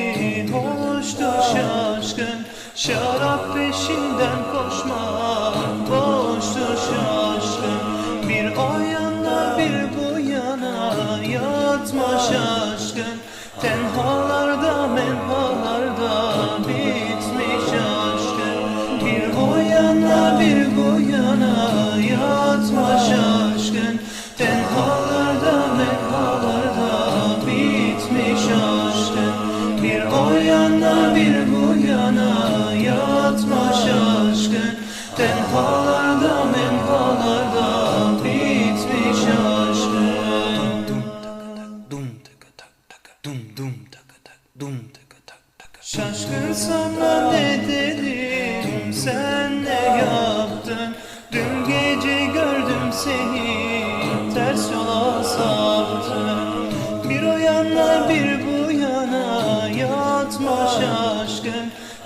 Elin hoştur şaşkın. Şarap peşinden koşmak Boştur şaşkın. Bir o yana bir bu yana Yatma şaşkın. Tenhalarda menhalarda Bitmiş aşkın. Bir o yana bir bu yana Yatma şaşkın. Tenhalarda bir bu yana yatma şaşkın Tenhalarda menhalarda bitmiş aşkın. Şaşkın sana ne dedim sen ne yaptın? Dün gece gördüm seni ters yola saptın. Bir o yana bir bu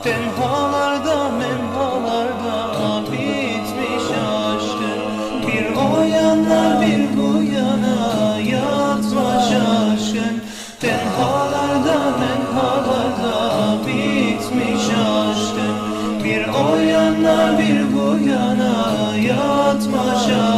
Tenhalarda menhalarda bitmiş aşkın. Bir o yana bir bu yana yatmış aşkın. Tenhalarda menhalarda bitmiş aşkın. Bir o yana bir bu yana yatmış aşkın.